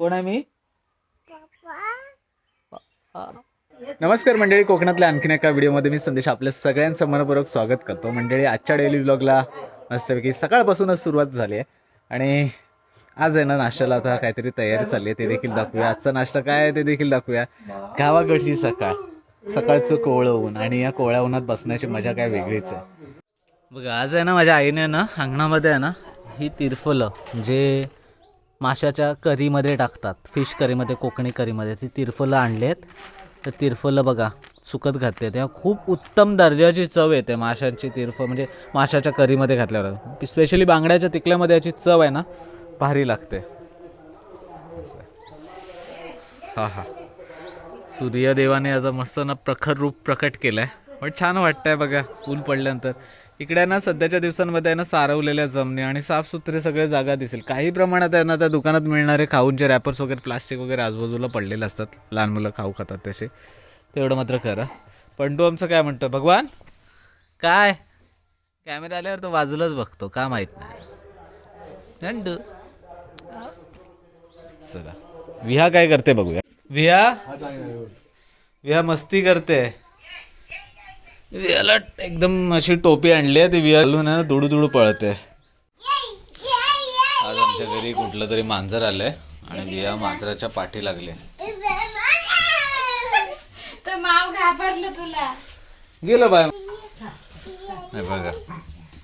कोण आहे मी? नमस्कार मंडळी कोकणातल्या आणखीन एका व्हिडिओमध्ये मी संदेश आपल्या सगळ्यांचं मनपूर्वक स्वागत करतो. मंडळी आजच्या डेली व्लॉगला मस्तपैकी सकाळपासूनच सुरुवात झाली आहे. आणि आज आहे ना नाश्त्याला आता काहीतरी तयारी चालली आहे ते देखील दाखवूया. आजचा नाश्ता काय आहे ते देखील दाखवूया. गावाकडची सकाळ सकाळचं कोवळं ऊन आणि या कोवळ्या उन्हात बसण्याची मजा काय वेगळीच आहे. बघा आज आहे ना माझ्या आईने ना अंगणामध्ये आहे ना ही तिरफलं म्हणजे माशाच्या करीमध्ये टाकतात. फिश करीमध्ये कोकणी करीमध्ये. ती तिरफलं आणली आहेत तर तिरफलं बघा सुकत घातले तेव्हा खूप उत्तम दर्जाची चव येते माशांची तिरफळ. म्हणजे माशाच्या करीमध्ये घातल्यावर. स्पेशली बांगड्याच्या तिकल्यामध्ये याची चव आहे ना भारी लागते. हा हा. सूर्यदेवाने याचा मस्त ना प्रखर रूप प्रकट केलं आहे पण छान वाटतंय बघा ऊन पडल्यानंतर. इकडे ना सध्याच्या दिवसांमध्ये आहे ना सारवलेल्या जमनी आणि साफसुथरे सगळे जागा दिसेल. काही प्रमाणात आहे ना त्या दुकानात मिळणारे खाऊनचे रॅपर्स वगैरे प्लास्टिक वगैरे आजूबाजूला पडलेले असतात. लहान मुलं खाऊ खातात तसे. तेवढं मात्र खरं. पण आमचं काय म्हणतो भगवान? काय? कॅमेरा आल्यावर तो बाजूलाच बघतो का माहीत नाही. नंदू? चला. विहा काय करते बघूया. विहा? विहा मस्ती करते. विहाला एकदम अशी टोपी आणली आहे ती आहे ना दुडू दुडू पळते. आज आमच्या घरी कुठलं तरी मांजर आलंय आणि विहा मांजराच्या पाठी लागले. तुला. गेलं बाय. नाही बघा.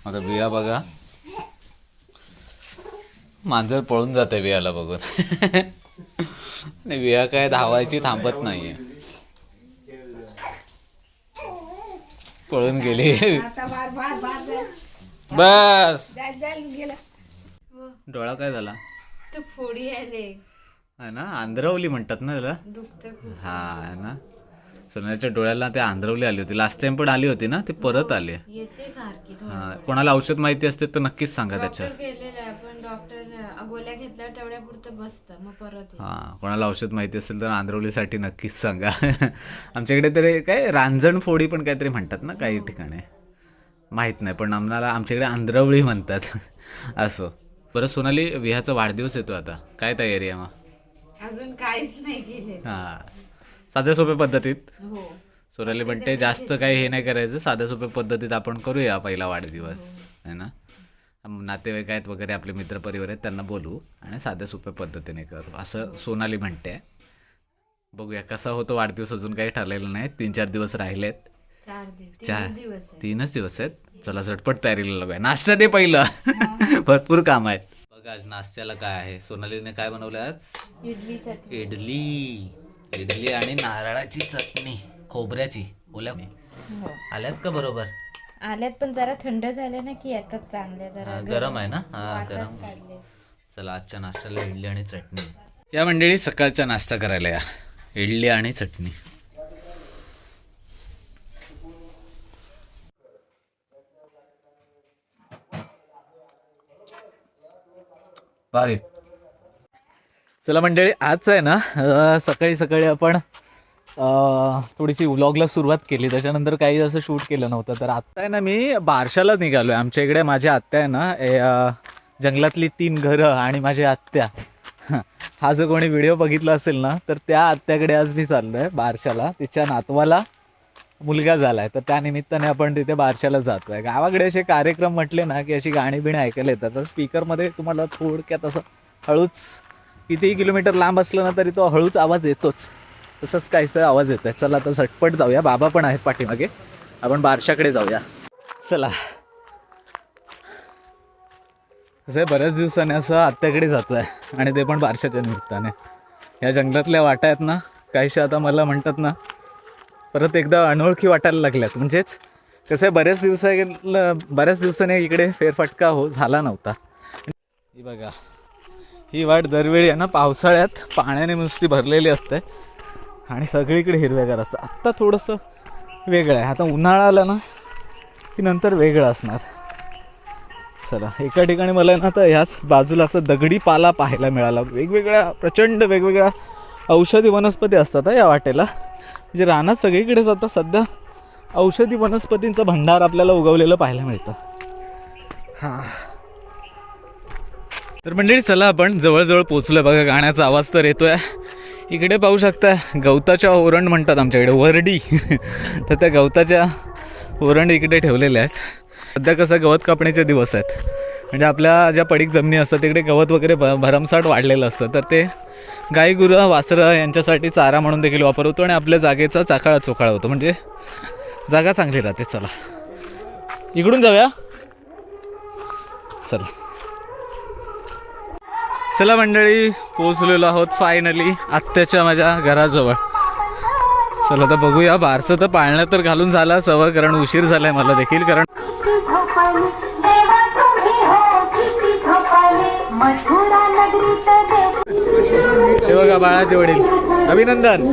आता बिया बघा. मांजर पळून जाते बियाला बघून. आणि बिया काय धावायची थांबत नाहीये. पळून गेली. बस. डोळा काय झाला? फोडी आले. आहे ना? आंध्रवली म्हणतात ना त्याला? हा आहे ना? सोन्याच्या डोळ्याला ते आंध्रवली आली होती. लास्ट टाइम पण आली होती ना? ती परत आली. हा, कोणाला औषध माहिती असते तर नक्कीच सांगा त्याच्या डॉक्टर आहे गोळ्या बसतं मग परत. हा कोणाला औषध माहिती असेल तर आंध्रवलीसाठी नक्कीच सांगा. आमच्याकडे तरी काय रांजण फोडी पण काहीतरी म्हणतात ना काही ठिकाणी. माहीत नाही पण आम्हाला आमच्याकडे आंध्रवळी म्हणतात. असो. बरं सोनाली विहाचा वाढदिवस येतो आता. काय तयारी आहे मग? अजून काहीच नाही केले हां. साध्या सोप्या पद्धतीत? हो. सोनाली म्हणते जास्त काही हे नाही करायचं. साध्या सोप्या पद्धतीत आपण करूया पहिला वाढदिवस. है ना? नातेवाईक आहेत वगैरे आपले मित्रपरिवार आहेत त्यांना बोलू आणि साध्या सोप्या पद्धतीने करू. असं सोनाली म्हणते. बघूया कसा होतो वाढदिवस अजून काही ठरलेलं नाही. तीन चार दिवस राहिलेत. चार तीनच दिवस आहेत. चला झटपट तयारीला लावूया. नाश्ता दे पहिलं. भरपूर काम आहेत. बघा आज नाश्त्याला काय आहे. सोनालीने काय बनवलं आज? इडली. इडली आणि नारळाची चटणी. खोबऱ्याची. ओल्या हो. आल्यात का बरोबर? आल्यात पण जरा थंड झाले ना की येतात जरा. गरम आहे ना? हा गरम. चला आजच्या नाश्त्याला इडली आणि चटणी. या मंडळी सकाळचा नाश्ता करायला या. इडली आणि चटणी. भारी चला मंडळी आज आहे ना सकाळी सकाळी आपण थोडीशी व्लॉगला सुरुवात केली. त्याच्यानंतर काही असं शूट केलं नव्हतं. तर आत्ता आहे ना मी बारशाला निघालो आहे आमच्या इकडे माझी आत्या आहे ना ए, जंगलातली तीन घरं आणि माझी आत्या. हा जो कोणी व्हिडिओ बघितला असेल ना तर त्या आत्याकडे आज मी चाललो आहे बारशाला. तिच्या नातवाला मुलगा झाला आहे तर त्या निमित्ताने आपण तिथे बारशाला जातो आहे गावाकडे असे कार्यक्रम म्हटले ना की अशी गाणी बिणी ऐकायला येतात. तर स्पीकरमध्ये तुम्हाला थोडक्यात असं हळूच कितीही किलोमीटर लांब असलं ना तरी तो हळूच आवाज येतोच. तसंच काहीच आवाज येत आहे चला आता झटपट जाऊया. बाबा पण आहेत पाठीमागे. आपण बारशाकडे जाऊया. चला. असं आहे बऱ्याच दिवसाने असं आत्याकडे जातो आहे आणि ते पण बारशाच्या निमित्ताने. या जंगलातल्या वाटा आहेत ना काहीशा आता मला म्हणतात ना परत एकदा अनोळखी वाटायला लागल्यात. म्हणजेच कसं आहे बऱ्याच दिवसा बऱ्याच दिवसाने इकडे फेरफटका हो झाला नव्हता. ही बघा ही वाट दरवेळी आहे ना पावसाळ्यात पाण्याने नुसती भरलेली असते. आणि सगळीकडे हिरवेगार असतं. आत्ता थोडंसं वेगळं आहे. आता उन्हाळा आला ना की नंतर वेगळं असणार. चला एका ठिकाणी मला ना आता ह्याच बाजूला असं दगडी पाला पाहायला मिळाला. वेगवेगळ्या प्रचंड वेगवेगळ्या औषधी वनस्पती असतात या वाटेला. म्हणजे रानात सगळीकडेच आता सध्या औषधी वनस्पतींचा भंडार आपल्याला उगवलेलं पाहायला मिळतं. हां. तर मंडळी चला आपण जवळजवळ पोचलोय बघा गाण्याचा आवाज तर येतोय. इकडे पाहू शकता गवताच्या ओरण म्हणतात आमच्याकडे वरडी. तर त्या गवताच्या ओरण इकडे ठेवलेल्या आहेत. सध्या कसं गवत कापण्याचे दिवस आहेत. म्हणजे आपल्या ज्या पडीक जमिनी असतात तिकडे गवत वगैरे भ भरमसाठ वाढलेलं असतं. तर ते गाई गुरं वासरं यांच्यासाठी चारा म्हणून देखील वापर होतो आणि आपल्या जागेचा चाकाळा चोखाळा होतो. म्हणजे जागा चांगली राहते. चला. इकडून जाऊया. चला. चला मंडळी पोचलेलो आहोत फायनली आत्याच्या माझ्या घराजवळ. चला तर बघूया बारसं तर पाळणं तर घालून झाला सवय कारण उशीर झालाय मला देखील कारण देव हे बघा बाळाचे वडील. अभिनंदन.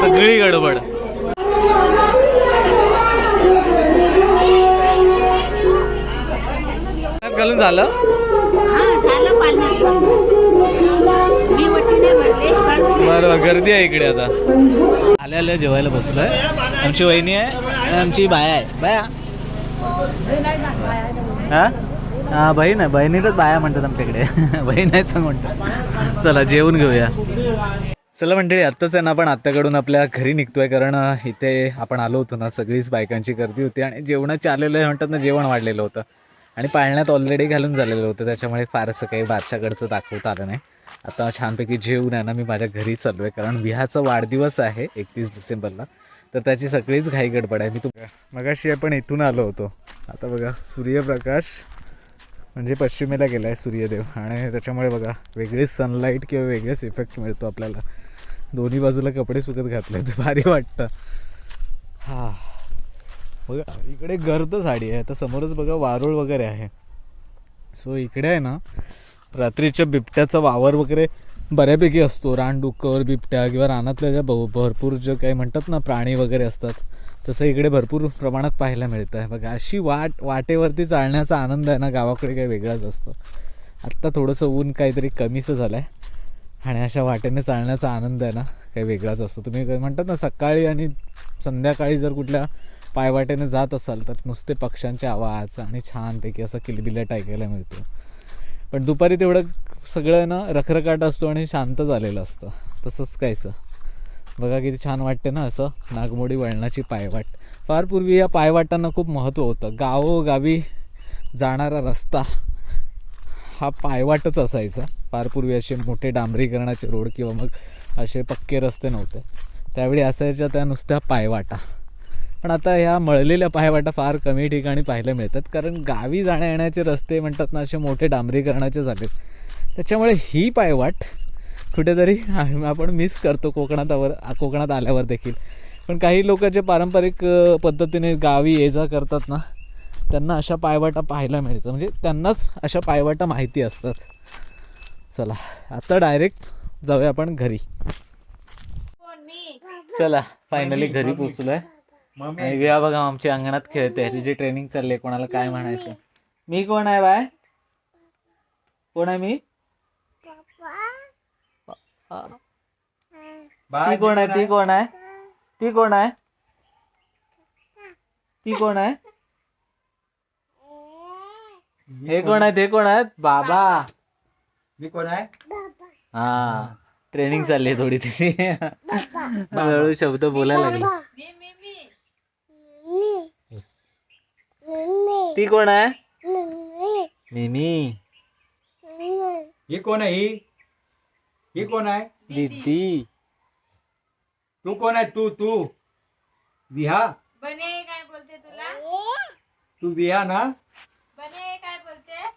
सगळी गडबड. झालं? हा बरं गर्दी आहे इकडे आता. आल्या आल्या जेवायला बसलोय. आमची वहिनी आहे आणि आमची बाया आहे. बाया? हा? हा बहीण आहे. बहिणीलाच बाया म्हणतात आमच्याकडे. बहीण आहे सांग म्हणतात. चला जेवून घेऊया. चला मंडळी आत्ताच आहे ना आपण आत्याकडून आपल्या घरी निघतोय कारण इथे आपण आलो होतो ना सगळीच बायकांची गर्दी होती आणि जेवणाची आलेलं आहे म्हणतात ना जेवण वाढलेलं होतं. आणि पाळण्यात ऑलरेडी घालून झालेलं होतं. त्याच्यामुळे फारसं काही बादशाकडचं दाखवता आलं नाही. आता छानपैकी जेवून आहे ना मी माझ्या घरी चाललो आहे कारण विहाचा वाढदिवस आहे एकतीस डिसेंबरला. तर त्याची सगळीच घाई गडबड आहे. मी तू मगाशी आपण इथून आलो होतो. आता बघा सूर्यप्रकाश म्हणजे पश्चिमेला गेला आहे सूर्यदेव. आणि त्याच्यामुळे बघा वेगळीच सनलाईट किंवा वेगळेच इफेक्ट मिळतो आपल्याला. दोन्ही बाजूला कपडे सुकत घातले तर भारी वाटतं. हां. इकडे गर्द साडी आहे. आता समोरच बघा वारुळ वगैरे आहे. सो इकडे आहे ना रात्रीच्या बिबट्याचा वावर वगैरे बऱ्यापैकी असतो. रानडुक्कर बिबट्या किंवा रानातल्या ज्या भ- भरपूर जे काही म्हणतात ना प्राणी वगैरे असतात तसं इकडे भरपूर प्रमाणात पाहायला मिळतं आहे. बघा अशी वाट वाटेवरती चालण्याचा आनंद आहे ना गावाकडे काही वेगळाच असतो. आत्ता थोडंसं ऊन काहीतरी कमीचं झालं आहे आणि अशा वाटेने चालण्याचा आनंद आहे ना काही वेगळाच असतो. तुम्ही म्हणतात ना सकाळी आणि संध्याकाळी जर कुठल्या पायवाटेने जात असाल तर नुसते पक्ष्यांचे आवाज आणि छानपैकी असं किलबिलाट ऐकायला मिळतो. पण दुपारी तेवढं सगळं ना रखरखाट असतो आणि शांत झालेलं असतं. तसंच कायचं बघा किती छान वाटते ना असं नागमोडी वळणाची पायवाट. फार पूर्वी या पायवाटांना खूप महत्त्व होतं. गावोगावी जाणारा रस्ता हा पायवाटच असायचा. फार पूर्वी असे मोठे डांबरीकरणाचे रोड किंवा मग असे पक्के रस्ते नव्हते. त्यावेळी असायच्या त्या नुसत्या पायवाटा. पण आता ह्या मळलेल्या पायवाटा फार कमी ठिकाणी पाहायला मिळतात. कारण गावी जाण्या येण्याचे रस्ते म्हणतात ना असे मोठे डांबरीकरणाचे झालेत. त्याच्यामुळे ही पायवाट कुठेतरी आपण मिस करतो कोकणातावर कोकणात आल्यावर देखील. पण काही लोक जे पारंपरिक पद्धतीने गावी ये जा करतात ना त्यांना अशा पायवाटा पाहायला मिळतं म्हणजे त्यांनाच अशा पायवाटा माहिती असतात. चला आता डायरेक्ट जाऊया आपण घरी. चला फायनली घरी पोचलोय आणि बघा आमच्या अंगणात खेळते. तिची ट्रेनिंग चालली कोणाला काय म्हणायचं? मी कोण आहे बाय? कोण आहे मी? ती कोण आहे? ती कोण आहे? ती कोण आहे? ती कोण आहे? हे कोण आहे? ते कोण आहेत? बाबा. मी कोण आहे? हा. ट्रेनिंग चालली आहे थोडी तिची. हळूहळू शब्द बोलायला लागले. मी मी मी. ती कोण आहे? मिमी। ही कोण आहे ही? ही कोण आहे? दीदी। तू कोण आहे? तू तू। विहा बने काय बोलते तुला? तू विहा ना? बने काय बोलते?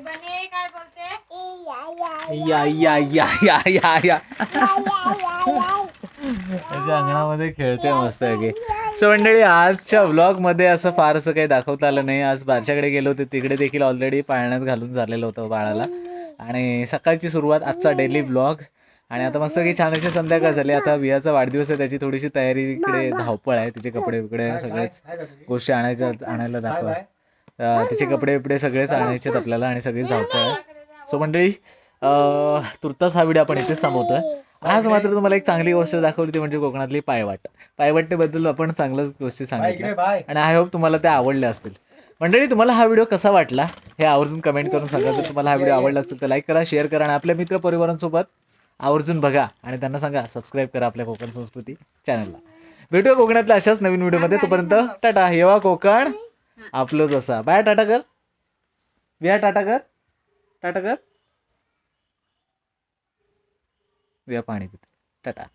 बने काय बोलते? या या। या या या या। त्याच्या अंगणामध्ये खेळते मस्त की सो मंडळी आजच्या व्लॉगमध्ये असं फारसं काही दाखवता आलं नाही. आज बारशाकडे गेलो होते तिकडे देखील ऑलरेडी पाळण्यात घालून झालेलं होतं बाळाला. आणि सकाळची सुरुवात आजचा डेली ब्लॉग आणि आता मस्त की छान अशी संध्याकाळ झाली. आता बियाचा वाढदिवस आहे त्याची थोडीशी तयारी इकडे धावपळ आहे तिचे कपडे बिकडे सगळेच गोष्टी आणायच्या आणायला काय दाखवा तिचे कपडे बिपडे सगळेच आणायचे आपल्याला आणि सगळीच धावपळ आहे. सो मंडळी तुर्तास हा व्हिडिओ आपण इथेच थांबवतोय. आज मात्र तुम्हाला एक चांगली गोष्ट दाखवली ती म्हणजे कोकणातली पायवाट. पायवाटेबद्दल आपण चांगल्याच गोष्टी बाय सांगितल्या बाय. आणि आय होप तुम्हाला त्या आवडल्या असतील. मंडळी तुम्हाला हा व्हिडिओ कसा वाटला हे आवर्जून कमेंट करून सांगा. जर तुम्हाला हा व्हिडिओ आवडला असेल तर लाईक करा शेअर करा आणि आपल्या मित्र परिवारांसोबत आवर्जून बघा. आणि त्यांना सांगा सबस्क्राईब करा आपल्या कोकण संस्कृती चॅनलला भेटूया कोकणातल्या अशाच नवीन व्हिडिओमध्ये. तोपर्यंत टाटा. येवा कोकण. आपलंच असा बाय टाटा कर. विया टाटा कर. टाटा कर. विया पाणी पित टाटा